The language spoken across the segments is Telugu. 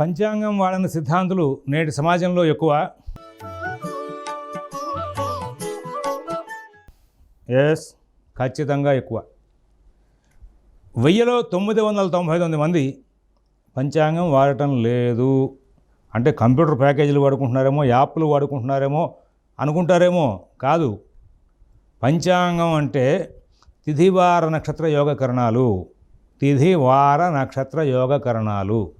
పంచాంగం వాడని సిద్ధాంతులు నేటి సమాజంలో ఎక్కువ. ఎస్ ఖచ్చితంగా ఎక్కువ. వెయ్యిలో తొమ్మిది వందల తొంభై తొమ్మిది మంది పంచాంగం వాడటం లేదు. అంటే కంప్యూటర్ ప్యాకేజీలు వాడుకుంటున్నారేమో యాప్లు వాడుకుంటున్నారేమో అనుకుంటారేమో కాదు. పంచాంగం అంటే తిథివార నక్షత్ర యోగకరణాలు తిథివార నక్షత్ర యోగకరణాలు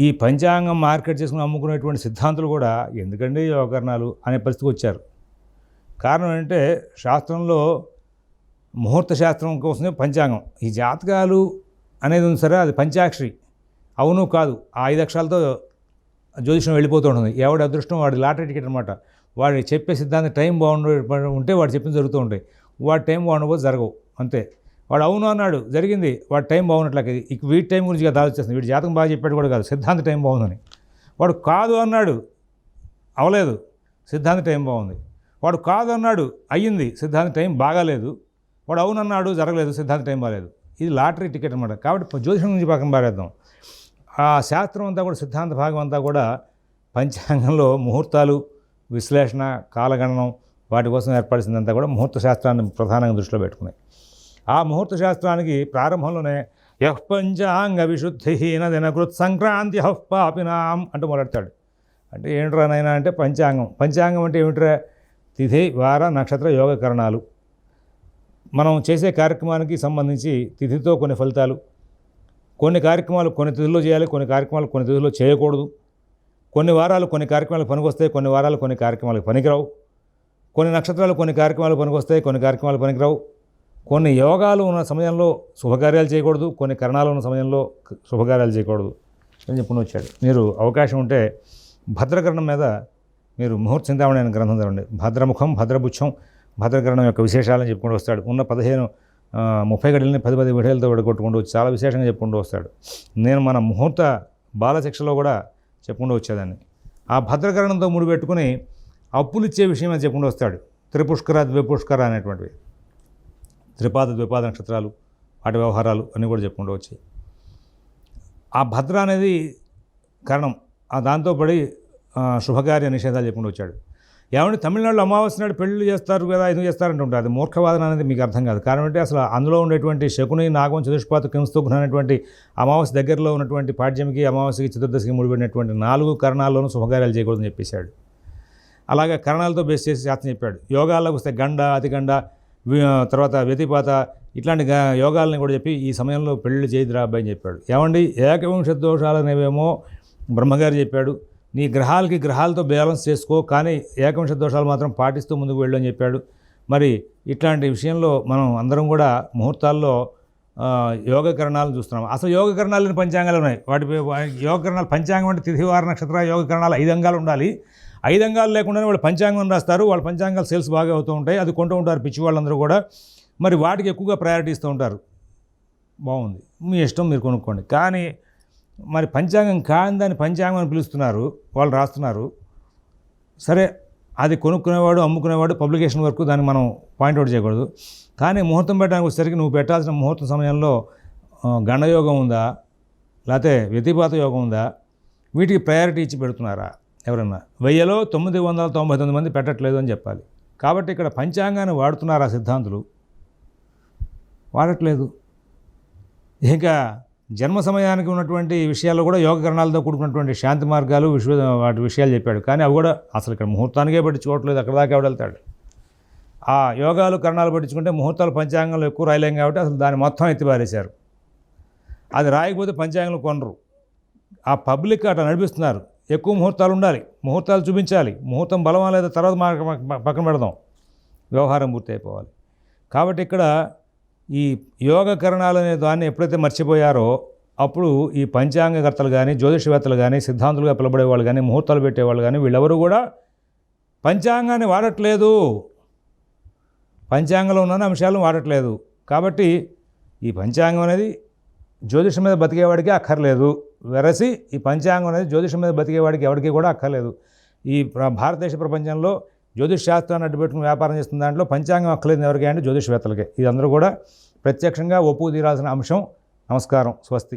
ఈ పంచాంగం మార్కెట్ చేసుకుని అమ్ముకునేటువంటి సిద్ధాంతులు కూడా ఎందుకండి యోగకరణాలు అనే పరిస్థితికి వచ్చారు. కారణం ఏంటంటే శాస్త్రంలో ముహూర్త శాస్త్రం కోసమే పంచాంగం. ఈ జాతకాలు అనేది ఉంది సరే అది పంచాక్షరి. అవును కాదు ఆ ఐదు అక్షరాలతో జ్యోతిషం వెళ్ళిపోతూ ఉంటుంది. ఎవడి అదృష్టం వాడి లాటరీ టికెట్ అనమాట వాడి చెప్పే సిద్ధాంతం టైం బాగుండే ఉంటే వాడు చెప్పింది జరుగుతూ ఉంటాయి. వాడి టైం బాగుండకపోతే జరగవు. అంతే. వాడు అవును అన్నాడు జరిగింది. వాడు టైం బాగున్నట్లకి వీటి టైం గురించి కదా ఆలోచిస్తుంది వీడి జాతకం బాగా చెప్పాడు కూడా కాదు. సిద్ధాంత టైం బాగుందని. వాడు కాదు అన్నాడు అవలేదు. సిద్ధాంత టైం బాగుంది. వాడు కాదు అన్నాడు అయ్యింది. సిద్ధాంత టైం బాగాలేదు. వాడు అవునన్నాడు జరగలేదు. సిద్ధాంత టైం బాగాలేదు. ఇది లాటరీ టికెట్ అనమాట కాబట్టి జ్యోతిషం నుంచి పక్కన పారేద్దాం. ఆ శాస్త్రం అంతా కూడా సిద్ధాంత భాగం అంతా కూడా పంచాంగంలో ముహూర్తాలు విశ్లేషణ కాలగణనం వాటి కోసం ఏర్పడిసిందంతా కూడా ముహూర్త శాస్త్రాన్ని ప్రధానంగా దృష్టిలో పెట్టుకున్నాయి. ఆ ముహూర్త శాస్త్రానికి ప్రారంభంలోనే యహ్ పంచాంగ విశుద్ధిహీన దినకృత్ సంక్రాంతి హఫ్ పాపినాం అంటూ మొదలెడతాడు. అంటే ఏంట్రా నైనా అంటే పంచాంగం. పంచాంగం అంటే ఏమిట్రా? తిథి వార నక్షత్ర యోగకరణాలు. మనం చేసే కార్యక్రమానికి సంబంధించి తిథితో కొన్ని ఫలితాలు. కొన్ని కార్యక్రమాలు కొన్ని తిథుల్లో చేయాలి కొన్ని కార్యక్రమాలు కొన్ని తిథుల్లో చేయకూడదు. కొన్ని వారాలు కొన్ని కార్యక్రమాలకు పనికొస్తాయి కొన్ని వారాలు కొన్ని కార్యక్రమాలకు పనికిరావు. కొన్ని నక్షత్రాలు కొన్ని కార్యక్రమాలు పనికొస్తాయి కొన్ని కార్యక్రమాలు పనికిరావు. కొన్ని యోగాలు ఉన్న సమయంలో శుభకార్యాలు చేయకూడదు కొన్ని కరణాలు ఉన్న సమయంలో శుభకార్యాలు చేయకూడదు అని చెప్పుకుని వచ్చాడు మీరు అవకాశం ఉంటే భద్రకరణం మీద మీరు ముహూర్త చింతామణి అనే గ్రంథం చదవండి. భద్రముఖం భద్రభుచ్చం భద్రకరణం యొక్క విశేషాలను చెప్పుకుంటూ వస్తాడు. ఉన్న పదిహేను ముప్పై గడిలని పది పది విడేలతో విడగొట్టుకుంటూ వచ్చి చాలా విశేషంగా చెప్పుకుంటూ వస్తాడు. నేను మన ముహూర్త బాలశిక్షలో కూడా చెప్పుకుంటూ వచ్చేదాన్ని. ఆ భద్రకరణంతో ముడిపెట్టుకుని అప్పులు ఇచ్చే విషయం అని చెప్పుకుంటూ వస్తాడు. త్రిపుష్కర ద్విపుష్కర అనేటువంటివి. త్రిపాద ద్విపాద నక్షత్రాలు వాటి వ్యవహారాలు అన్నీ కూడా చెప్పుకుంటూ వచ్చాయి ఆ భద్ర అనేది కారణం. ఆ దాంతో పడి శుభకార్య నిషేధాలు చెప్పుకుంటూ వచ్చాడు. ఏమంటే తమిళనాడులో అమావాస్య నాడు పెళ్ళిళ్ళు చేస్తారు కదా ఇది చేస్తారంటే ఉంటుంది అది మూర్ఖవాదన అనేది మీకు అర్థం కాదు. కారణం అంటే అసలు అందులో ఉండేటువంటి శకుని నాగం చతుష్పాత కింస్తూఘ్న అనేటువంటి అమావాస్య దగ్గరలో ఉన్నటువంటి పాడ్యమికి అమావాస్యకి చతుర్దశికి ముడిపడినటువంటి నాలుగు కరణాల్లోనూ శుభకార్యాలు చేయకూడదని చెప్పేశాడు. అలాగే కరణాలతో బేస్ చేసి శాస్త్రం చెప్పాడు. యోగాల్లోకి వస్తే గండ అతిగండ తర్వాత వ్యతిపాత ఇట్లాంటి యోగాలని కూడా చెప్పి ఈ సమయంలో పెళ్ళి చేయదురా అబ్బాయి అని చెప్పాడు. ఏమండి? ఏకవంశ దోషాలు అనేవేమో బ్రహ్మగారు చెప్పాడు. నీ గ్రహాలకి గ్రహాలతో బ్యాలెన్స్ చేసుకో కానీ ఏకవింశ దోషాలు మాత్రం పాటిస్తూ ముందుకు వెళ్ళు అని చెప్పాడు. మరి ఇట్లాంటి విషయంలో మనం అందరం కూడా ముహూర్తాల్లో యోగకరణాలను చూస్తున్నాం. అసలు యోగకరణాలని పంచాంగాలు ఉన్నాయి వాటి యోగకరణాలు పంచాంగం అంటే తిథివార నక్షత్ర యోగకరణాలు ఐదు అంగాలు ఉండాలి. ఐదు అంగాలు లేకుండానే వాళ్ళు పంచాంగం రాస్తారు. వాళ్ళ పంచాంగాలు సేల్స్ బాగా అవుతూ ఉంటాయి. అది కొంటూ ఉంటారు పిచ్చి వాళ్ళందరూ కూడా. మరి వాటికి ఎక్కువగా ప్రయారిటీ ఇస్తూ ఉంటారు. బాగుంది. మీ ఇష్టం మీరు కొనుక్కోండి. కానీ మరి పంచాంగం కాని దాన్ని పంచాంగం అని పిలుస్తున్నారు. వాళ్ళు రాస్తున్నారు. సరే అది కొనుక్కునేవాడు అమ్ముకునేవాడు పబ్లికేషన్ వరకు దాన్ని మనం పాయింట్అవుట్ చేయకూడదు. కానీ ముహూర్తం పెట్టడానికి వచ్చేసరికి నువ్వు పెట్టాల్సిన ముహూర్తం సమయంలో గణయోగం గండయోగం ఉందా? లేకపోతే వ్యతిపాత యోగం ఉందా? వీటికి ప్రయారిటీ ఇచ్చి పెడుతున్నారా? ఎవరన్నా? వెయ్యిలో తొమ్మిది వందల తొంభై తొమ్మిది మంది పెట్టట్లేదు అని చెప్పాలి. కాబట్టి ఇక్కడ పంచాంగాన్ని వాడుతున్నారు ఆ సిద్ధాంతులు? వాడట్లేదు. ఇంకా జన్మ సమయానికి ఉన్నటువంటి విషయాల్లో కూడా యోగకరణాలతో కూడుకున్నటువంటి శాంతి మార్గాలు విశ్వ వాటి విషయాలు చెప్పాడు. కానీ అవి కూడా అసలు ఇక్కడ ముహూర్తానికే పట్టించుకోవట్లేదు. అక్కడ దాకా వెళ్తాడు? ఆ యోగాలు కరణాలు పట్టించుకుంటే ముహూర్తాలు పంచాంగంలో ఎక్కువ రాయలేం కాబట్టి అసలు దాన్ని మొత్తం ఎత్తిపారేశారు. అది రాయకపోతే పంచాంగంలో కొనరు. ఆ పబ్లిక్ అట్లా నడిపిస్తున్నారు. ఎక్కువ ముహూర్తాలు ఉండాలి. ముహూర్తాలు చూపించాలి. ముహూర్తం బలమా లేదా తర్వాత మా పక్కన పెడదాం. వ్యవహారం పూర్తి అయిపోవాలి కాబట్టి ఇక్కడ ఈ యోగకరణాలు అనే దాన్ని ఎప్పుడైతే మర్చిపోయారో అప్పుడు ఈ పంచాంగకర్తలు కానీ జ్యోతిషవేత్తలు కానీ సిద్ధాంతులుగా పిలబడే వాళ్ళు కానీ ముహూర్తాలు పెట్టేవాళ్ళు కానీ వీళ్ళెవరూ కూడా పంచాంగాన్ని వాడట్లేదు. పంచాంగంలో ఉన్న అంశాలను వాడట్లేదు. కాబట్టి ఈ పంచాంగం అనేది జ్యోతిషం మీద బతికేవాడికి అక్కర్లేదు. వెరసి ఈ పంచాంగం అనేది జ్యోతిషం మీద బతికేవాడికి ఎవరికి కూడా అక్కర్లేదు. ఈ భారతదేశ ప్రపంచంలో జ్యోతిష్ శాస్త్రాన్ని అడ్డుపెట్టుకుని వ్యాపారం చేస్తున్న దాంట్లో పంచాంగం అక్కర్లేదు ఎవరికి అంటే జ్యోతిషవేత్తలకే ఇది అందరూ కూడా ప్రత్యక్షంగా ఒప్పు తీరాల్సిన అంశం. నమస్కారం. స్వస్తి.